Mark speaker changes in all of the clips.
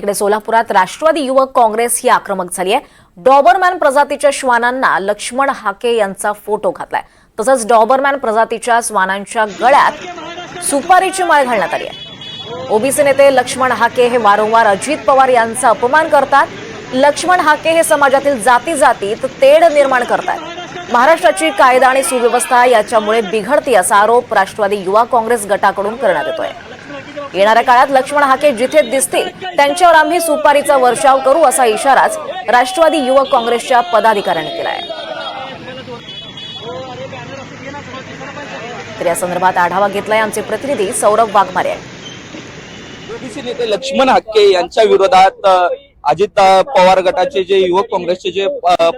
Speaker 1: तिकडे सोलापुरात राष्ट्रवादी युवक काँग्रेस ही आक्रमक झाली आहे. डॉबरमॅन प्रजातीच्या श्वानांना लक्ष्मण हाके यांचा फोटो घातलाय. तसंच डॉबरमॅन प्रजातीच्या श्वानांच्या गळ्यात सुपारीची माळ घालण्यात आली आहे. ओबीसी नेते लक्ष्मण हाके हे वारंवार अजित पवार यांचा अपमान करतात. लक्ष्मण हाके हे समाजातील जाती जातीत तेढ निर्माण करतात महाराष्ट्राची कायदा आणि सुव्यवस्था याच्यामुळे बिघडती असा आरोप राष्ट्रवादी युवा काँग्रेस गटाकडून करण्यात येतोय. येणाऱ्या काळात लक्ष्मण हाके जिथे दिसतील त्यांच्यावर आम्ही सुपारीचा वर्षाव करू असा इशाराच राष्ट्रवादी युवक काँग्रेसच्या पदाधिकाऱ्यांनी केला आहे तर या संदर्भात आढावा घेतलाय आमचे प्रतिनिधी सौरभ वाघमारे.
Speaker 2: ओबीसी नेते लक्ष्मण हाके यांच्या विरोधात अजित पवार गटाचे जे युवक काँग्रेसचे जे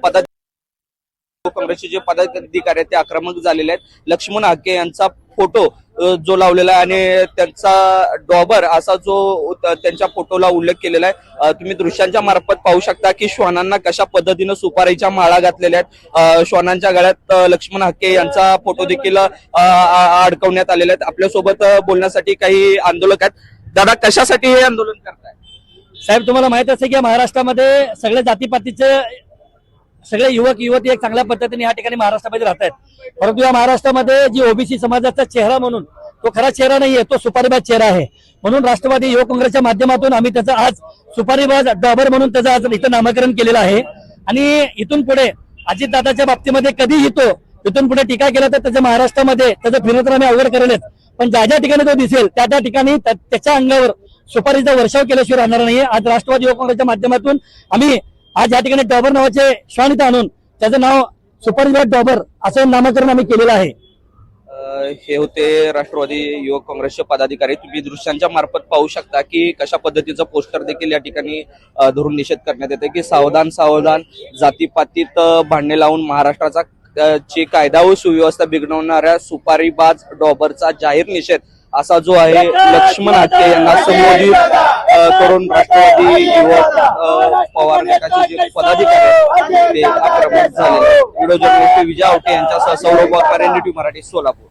Speaker 2: पदा युवक काँग्रेसचे जे पदाधिकारी आहेत ते आक्रमक झालेले आहेत. लक्ष्मण हाके यांचा फोटो जो लावलेला आहे आणि त्यांचा डॉबर असा जो त्यांच्या फोटोला उल्लेख केलेला आहे. तुम्ही दृश्यांच्या मार्फत पाहू शकता की श्वानांना कशा पद्धतीनं सुपारीच्या माळा घातलेल्या आहेत. श्वानांच्या गळ्यात लक्ष्मण हक्के यांचा फोटो देखील अडकवण्यात आलेला आहे. आपल्यासोबत बोलण्यासाठी काही आंदोलक आहेत. दादा कशासाठी हे आंदोलन करताय?
Speaker 3: साहेब तुम्हाला माहीत असेल की महाराष्ट्रामध्ये सगळे जातीपातीचे सगळे युवक युवती एक चांगल्या पद्धतीने या ठिकाणी महाराष्ट्रामध्ये राहत आहेत परंतु या महाराष्ट्रामध्ये जी ओबीसी समाजाचा चेहरा म्हणून तो खरा चेहरा नाहीये तो सुपारीबाज चेहरा आहे. म्हणून राष्ट्रवादी युवक काँग्रेसच्या माध्यमातून आम्ही त्याचा आज सुपारीबाज डॉबर म्हणून त्याचं आज इथं नामकरण केलेलं आहे. आणि इथून पुढे अजितदादाच्या बाबतीमध्ये कधीही तो इथून पुढे टीका केला तर त्याच्या महाराष्ट्रामध्ये त्याचं फिरत आम्ही अवघड करेलच. पण ज्या ज्या ठिकाणी तो दिसेल त्या त्या ठिकाणी त्याच्या अंगावर सुपारीचा वर्षाव केल्याशिवाय राहणार नाही आज राष्ट्रवादी युवक काँग्रेसच्या माध्यमातून आम्ही आज या ठिकाणी डॉबर नावाचे श्वान इथं आणून त्याचं नाव सुपारीबाज डॉबर असं नामकरण आम्ही केलेलं आहे.
Speaker 2: अ, हे होते राष्ट्रवादी युवक काँग्रेसचे पदाधिकारी. तुम्ही दृश्यांच्या मार्फत पाहू शकता की कशा पद्धतीचं पोस्टर देखील या ठिकाणी धरून निषेध करण्यात येते की सावधान सावधान जातीपातीत भांडणे लावून महाराष्ट्राचा ची कायदा व सुव्यवस्था बिघडवणाऱ्या सुपारीबाज डॉबरचा जाहीर निषेध असा जो आहे लक्ष्मण हाके यांना संबोधित तरुण राष्ट्रवादी युवक पवार गटाचे जे पदाधिकारी आहेत, ते आक्रमक झाले व्हिडिओ जर्नलिस्ट विजय आवटे यांच्यासह सौरभ वाघमारे NDTV मराठी सोलापूर.